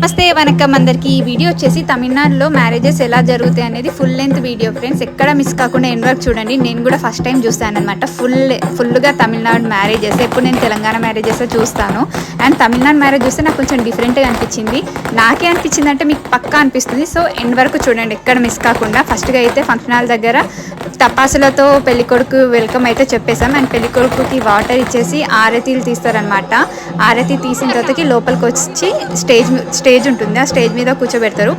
నమస్తే వనకం అందరికీ. ఈ వీడియో వచ్చేసి తమిళనాడులో మ్యారేజెస్ ఎలా జరుగుతాయి అనేది ఫుల్ లెంత్ వీడియో ఫ్రెండ్స్. ఎక్కడ మిస్ కాకుండా ఎన్ వరకు చూడండి. నేను కూడా ఫస్ట్ టైం చూస్తాను అనమాట ఫుల్ ఫుల్గా తమిళనాడు మ్యారేజెస్ ఎప్పుడు నేను తెలంగాణ మ్యారేజెస్ చూస్తాను. అండ్ తమిళనాడు మ్యారేజ్ చూస్తే నాకు కొంచెం డిఫరెంట్గా అనిపించింది. నాకే అనిపించింది అంటే మీకు పక్కా అనిపిస్తుంది. సో ఎండ్ వరకు చూడండి ఎక్కడ మిస్ కాకుండా. ఫస్ట్గా అయితే ఫంక్షన్ హాల్ దగ్గర తపాసులతో పెళ్ళికొడుకు వెల్కమ్ అయితే చెప్పేసాం అండ్ పెళ్ళికొడుకుకి వాటర్ ఇచ్చేసి ఆరతీలు తీస్తారనమాట ఆరతి తీసిన తర్వాతకి లోపలికి వచ్చి స్టేజ్ స్టేజ్ స్టేజ్ ఉంటుంది. ఆ స్టేజ్ మీద కూర్చోబెడతారు.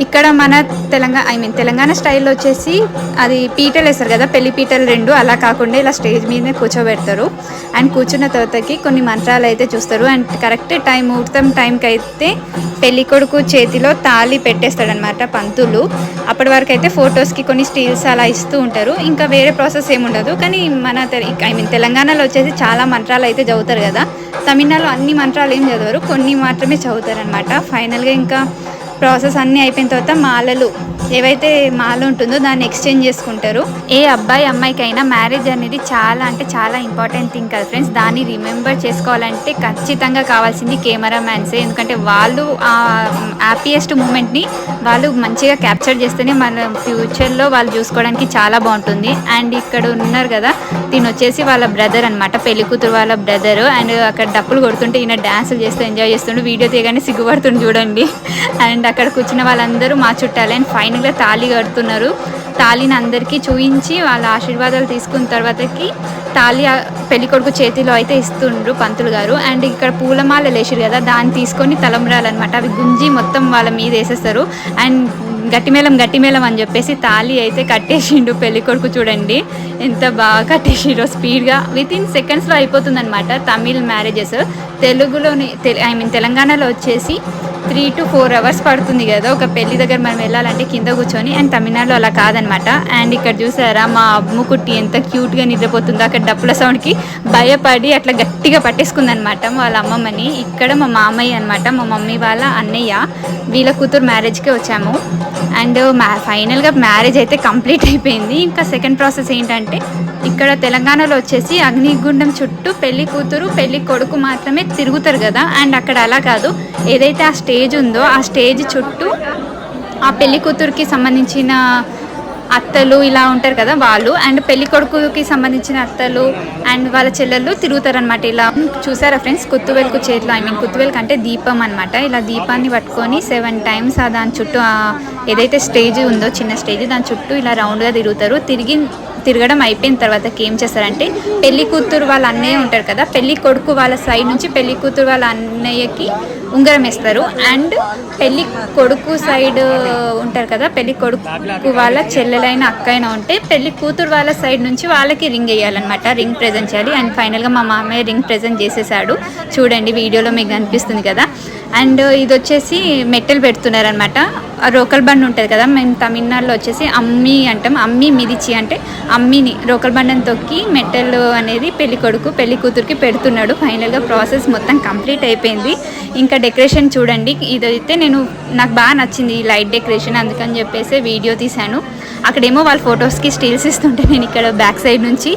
ఇక్కడ మన తెలంగాణ ఐ మీన్ తెలంగాణ స్టైల్లో వచ్చేసి అది పీటలు వేస్తారు కదా పెళ్ళి పీటలు రెండు అలా కాకుండా ఇలా స్టేజ్ మీదనే కూర్చోబెడతారు. అండ్ కూర్చున్న తర్వాతకి కొన్ని మంత్రాలు అయితే చూస్తారు. అండ్ కరెక్ట్ టైం ముహూర్తం టైంకి అయితే పెళ్ళి కొడుకు చేతిలో తాళి పెట్టేస్తాడనమాట పంతులు. అప్పటి వరకు అయితే ఫొటోస్కి కొన్ని స్టీల్స్ అలా ఇస్తూ ఉంటారు. ఇంకా వేరే ప్రాసెస్ ఏమి ఉండదు. కానీ మన ఐ మీన్ తెలంగాణలో వచ్చేసి చాలా మంత్రాలు అయితే చదువుతారు కదా. తమిళనాడులో అన్ని మంత్రాలు ఏం చదవరు. కొన్ని మాత్రమే చదువుతారు అనమాట ఫైనల్గా ఇంకా ప్రాసెస్ అన్నీ అయిపోయిన తర్వాత మాలలు ఏవైతే మాల ఉంటుందో దాన్ని ఎక్స్చేంజ్ చేసుకుంటారు. ఏ అబ్బాయి అమ్మాయికైనా మ్యారేజ్ అనేది చాలా అంటే చాలా ఇంపార్టెంట్ థింగ్ కదా ఫ్రెండ్స్ దాన్ని రిమెంబర్ చేసుకోవాలంటే ఖచ్చితంగా కావాల్సింది కెమెరా మ్యాన్సే ఎందుకంటే వాళ్ళు ఆ హ్యాపీయెస్ట్ మూమెంట్ని వాళ్ళు మంచిగా క్యాప్చర్ చేస్తేనే మన ఫ్యూచర్లో వాళ్ళు చూసుకోవడానికి చాలా బాగుంటుంది. అండ్ ఇక్కడ ఉన్నారు కదా దీని వచ్చేసి వాళ్ళ బ్రదర్ అనమాట పెళ్ళి కూతురు వాళ్ళ బ్రదర్ అండ్ అక్కడ డప్పులు కొడుతుంటే ఈయన డ్యాన్సులు చేస్తూ ఎంజాయ్ చేస్తుండే. వీడియో తీయగానే సిగ్గుపడుతుంది చూడండి. అండ్ అక్కడ కూర్చున్న వాళ్ళందరూ మా చుట్టాలే అండ్ ఫైనల్గా తాళి కడుతున్నారు. తాళిని అందరికీ చూయించి వాళ్ళ ఆశీర్వాదాలు తీసుకున్న తర్వాతకి తాళి పెళ్ళికొడుకు పెళ్ళి కొడుకు చేతిలో అయితే ఇస్తుండ్రు పంతులు గారు. అండ్ ఇక్కడ పూలమాల లేచిరు కదా దాన్ని తీసుకొని తలంబరాలన్నమాట. అవి గుంజి మొత్తం వాళ్ళ మీద వేసేస్తారు. అండ్ గట్టిమేళం గట్టిమేళం అని చెప్పేసి తాళి అయితే కట్టేసిండు పెళ్ళి కొడుకు చూడండి. ఎంత బాగా కట్టేసిండో స్పీడ్గా. విత్ ఇన్ సెకండ్స్లో అయిపోతుంది అనమాట తమిళ్ మ్యారేజెస్. తెలుగులోని ఐ మీన్ తెలంగాణలో వచ్చేసి త్రీ టు ఫోర్ అవర్స్ పడుతుంది కదా. ఒక పెళ్ళి దగ్గర మనం వెళ్ళాలంటే కింద కూర్చొని అండ్ తమిళనాడులో అలా కాదనమాట. అండ్ ఇక్కడ చూసారా మా అమ్ము కుట్టి ఎంత క్యూట్గా నిద్రపోతుందో అక్కడ డప్పుల సౌండ్కి భయపడి అట్లా గట్టిగా పట్టేసుకుందనమాట వాళ్ళ అమ్మమ్మని. ఇక్కడ మా మామయ్య అనమాట మా మమ్మీ వాళ్ళ అన్నయ్య. వీళ్ళ కూతురు మ్యారేజ్కి వచ్చాము. అండ్ మ్యా ఫైనల్గా మ్యారేజ్ అయితే కంప్లీట్ అయిపోయింది. ఇంకా సెకండ్ ప్రాసెస్ ఏంటంటే ఇక్కడ తెలంగాణలో వచ్చేసి అగ్నిగుండం చుట్టూ పెళ్ళి కూతురు పెళ్ళి కొడుకు మాత్రమే తిరుగుతారు కదా. అండ్ అక్కడ అలా కాదు. ఏదైతే ఆ స్టేజ్ ఉందో ఆ స్టేజ్ చుట్టూ ఆ పెళ్ళి కూతురుకి సంబంధించిన అత్తలు ఇలా ఉంటారు కదా వాళ్ళు. అండ్ పెళ్ళి కొడుకుకి సంబంధించిన అత్తలు అండ్ వాళ్ళ చెల్లెళ్ళు తిరుగుతారనమాట ఇలా. చూసారా ఫ్రెండ్స్? కుత్తువెల్కు చేతిలో ఐ మీన్ కుత్తువెల్కి అంటే దీపం అనమాట ఇలా దీపాన్ని పట్టుకొని సెవెన్ టైమ్స్ ఆ దాని చుట్టూ ఏదైతే స్టేజ్ ఉందో చిన్న స్టేజ్ దాని చుట్టూ ఇలా రౌండ్గా తిరుగుతారు. తిరిగి తిరగడం అయిపోయిన తర్వాత ఏం చేస్తారంటే పెళ్ళి కూతురు వాళ్ళ అన్నయ్య ఉంటారు కదా పెళ్ళి కొడుకు వాళ్ళ సైడ్ నుంచి పెళ్ళి కూతురు వాళ్ళ అన్నయ్యకి ఉంగరం వేస్తారు అండ్ పెళ్ళి కొడుకు సైడ్ ఉంటారు కదా పెళ్ళి కొడుకు వాళ్ళ చెల్లెలైన అక్కైనా ఉంటే పెళ్ళి కూతురు వాళ్ళ సైడ్ నుంచి వాళ్ళకి రింగ్ వేయాలన్నమాట రింగ్ ప్రజెంట్ చేయాలి. అండ్ ఫైనల్గా మా మామయ్య రింగ్ ప్రజెంట్ చేసేసాడు. చూడండి వీడియోలో మీకు కనిపిస్తుంది కదా. అండ్ ఇది వచ్చేసి మెట్టెలు పెడుతున్నారనమాట రోకల్ బండ్ ఉంటుంది కదా మేము తమిళనాడులో వచ్చేసి అమ్మి అంటాం. అమ్మి మిదిచి అంటే అమ్మిని రోకల్ బండని తొక్కి మెట్టెలు అనేది పెళ్ళి కొడుకు పెళ్ళి కూతురికి పెడుతున్నాడు. ఫైనల్గా ప్రాసెస్ మొత్తం కంప్లీట్ అయిపోయింది. ఇంకా డెకరేషన్ చూడండి. ఇదైతే నేను నాకు బాగా నచ్చింది ఈ లైట్ డెకరేషన్. అందుకని చెప్పేసి వీడియో తీశాను. అక్కడేమో వాళ్ళ ఫొటోస్కి స్టిల్స్ ఇస్తుంటే నేను ఇక్కడ బ్యాక్ సైడ్ నుంచి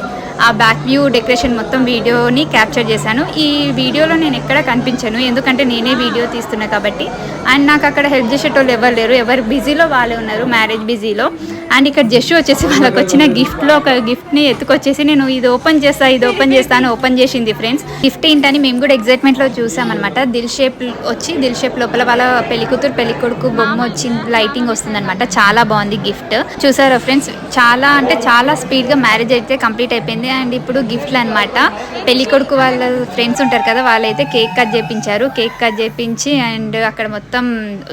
ఆ బ్యాక్ వ్యూ డెకరేషన్ మొత్తం వీడియోని క్యాప్చర్ చేశాను. ఈ వీడియోలో నేను ఎక్కడ కనిపించాను ఎందుకంటే నేనే వీడియో తీస్తున్నా కాబట్టి. అండ్ నాకు అక్కడ హెల్ప్ చేసేటోళ్ళు ఎవరు లేరు ఎవరు బిజీలో వాళ్ళే ఉన్నారు మ్యారేజ్ బిజీలో. అండ్ ఇక్కడ జస్ట్ వచ్చేసి వాళ్ళకి వచ్చిన గిఫ్ట్లో ఒక గిఫ్ట్ని ఎత్తుకొచ్చేసి నేను ఇది ఓపెన్ చేస్తా ఇది ఓపెన్ చేస్తాను ఓపెన్ చేసింది ఫ్రెండ్స్ గిఫ్ట్ ఏంటని మేము కూడా ఎగ్జైట్మెంట్లో చూసామన్నమాట. దిల్ షేప్ వచ్చి దిల్ షేప్ లోపల వాళ్ళ పెళ్ళికూతురు పెళ్ళికొడుకు బొమ్మ వచ్చి లైటింగ్ వస్తుందన్నమాట. చాలా బాగుంది గిఫ్ట్ చూసారా ఫ్రెండ్స్ చాలా అంటే చాలా స్పీడ్గా మ్యారేజ్ అయితే కంప్లీట్ అయిపోయింది. అండ్ ఇప్పుడు గిఫ్ట్లు అనమాట పెళ్ళి కొడుకు వాళ్ళ ఫ్రెండ్స్ ఉంటారు కదా వాళ్ళైతే కేక్ కట్ చేపించారు. కేక్ కట్ చేపించి అండ్ అక్కడ మొత్తం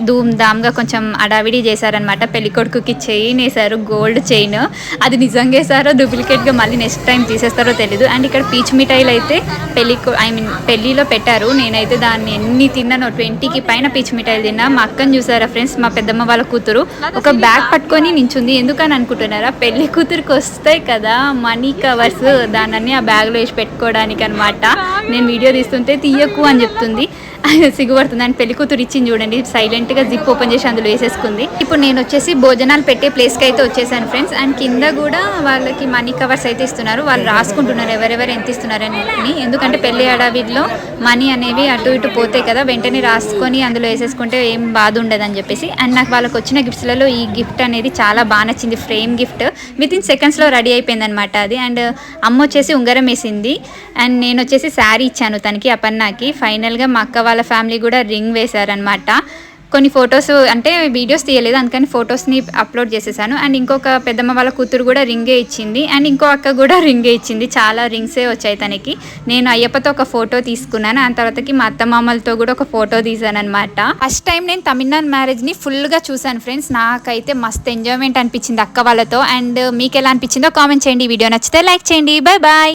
ధూమ్ ధామ్గా కొంచెం అడావిడి చేశారనమాట పెళ్ళి కొడుకుకి చైన్ వేశారు గోల్డ్ చైన్. అది నిజంగా వేసారో డూప్లికేట్గా మళ్ళీ నెక్స్ట్ టైం తీసేస్తారో తెలీదు. అండ్ ఇక్కడ పీచ్ మిఠాయిలు అయితే పెళ్ళి ఐ మీన్ పెళ్ళిలో పెట్టారు. నేనైతే దాన్ని ఎన్ని తిన్నానో ట్వంటీకి పైన పీచ్ మిఠాయిలు తిన్నా. మా అక్కని చూసారా ఫ్రెండ్స్? మా పెద్దమ్మ వాళ్ళ కూతురు. ఒక బ్యాగ్ పట్టుకొని నించుంది. ఎందుకని అనుకుంటున్నారా? పెళ్ళి కూతురికి వస్తాయి కదా మనీ కవర్స్. దాన్ని ఆ బ్యాగ్లో వేసి పెట్టుకోవడానికి అనమాట నేను వీడియో తీస్తుంటే తీయకు అని చెప్తుంది. సిగ్గుపడుతుంది అండ్ పెళ్ళి కూతురు ఇచ్చింది చూడండి. సైలెంట్గా జిప్ ఓపెన్ చేసి అందులో వేసేసుకుంది. ఇప్పుడు నేను వచ్చేసి భోజనాలు పెట్టే ప్లేస్కి అయితే వచ్చేసాను ఫ్రెండ్స్ అండ్ కింద కూడా వాళ్ళకి మనీ కవర్స్ అయితే ఇస్తున్నారు. వాళ్ళు రాసుకుంటున్నారు ఎవరెవరు ఎంత ఇస్తున్నారు అని ఎందుకంటే పెళ్ళి అడవిలో మనీ అనేవి అటు ఇటు పోతాయి కదా వెంటనే రాసుకొని అందులో వేసేసుకుంటే ఏం బాధ ఉండదని చెప్పేసి. అండ్ నాకు వాళ్ళకి వచ్చిన గిఫ్ట్స్లలో ఈ గిఫ్ట్ అనేది చాలా బాగా నచ్చింది. ఫ్రేమ్ గిఫ్ట్ విత్ ఇన్ సెకండ్స్లో రెడీ అయిపోయింది అనమాట అది. అండ్ అమ్మ వచ్చేసి ఉంగరం వేసింది. అండ్ నేను వచ్చేసి శారీ ఇచ్చాను తనకి అపర్ణకి. ఫైనల్గా మా అక్క వాళ్ళ ఫ్యామిలీ కూడా రింగ్ వేశారనమాట కొన్ని ఫొటోస్ అంటే వీడియోస్ తీయలేదు అందుకని ఫొటోస్ని అప్లోడ్ చేసేసాను. అండ్ ఇంకొక పెద్దమ్మ వాళ్ళ కూతురు కూడా రింగే ఇచ్చింది. అండ్ ఇంకో అక్క కూడా రింగే ఇచ్చింది. చాలా రింగ్సే వచ్చాయి తనకి. నేను అయ్యప్పతో ఒక ఫోటో తీసుకున్నాను. ఆ తర్వాతకి మా అత్తమామలతో కూడా ఒక ఫోటో తీసాను అనమాట ఫస్ట్ టైం నేను తమిళనాడు మ్యారేజ్ని ఫుల్గా చూసాను ఫ్రెండ్స్. నాకైతే మస్త్ ఎంజాయ్మెంట్ అనిపించింది అక్క వాళ్ళతో. అండ్ మీకు ఎలా అనిపించిందో కామెంట్ చేయండి. వీడియో నచ్చితే లైక్ చేయండి. Bye bye.